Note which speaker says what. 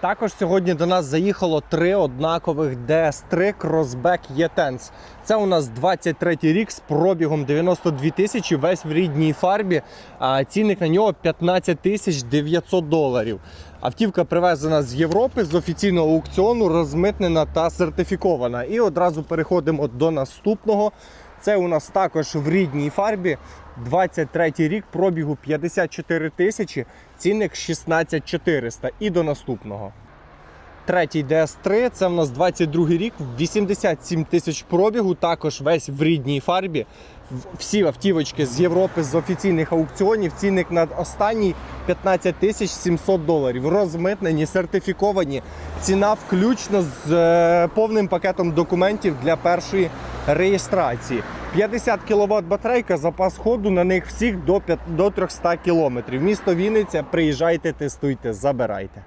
Speaker 1: Також сьогодні до нас заїхало три однакових DS3 Crossback E-Tense. Це у нас 23 й рік з пробігом 92 тисячі, весь в рідній фарбі. А цінник на нього 15 тисяч 900 доларів. Автівка привезена з Європи з офіційного аукціону, розмитнена та сертифікована. І одразу переходимо до наступного. Це у нас також в рідній фарбі. 23 рік, пробігу 54 тисячі, цінник 16 400. І до наступного. Третій DS3, це в нас 22 рік, 87 тисяч пробігу, також весь в рідній фарбі. Всі автівочки з Європи, з офіційних аукціонів. Цінник на останній 15 тисяч 700 доларів. Розмитнені, сертифіковані. Ціна включно з е, повним пакетом документів для першої реєстрації. 50 кВт батарейка, запас ходу на них всіх до, п'ят- до 300 км. Місто Вінниця, приїжджайте, тестуйте, забирайте.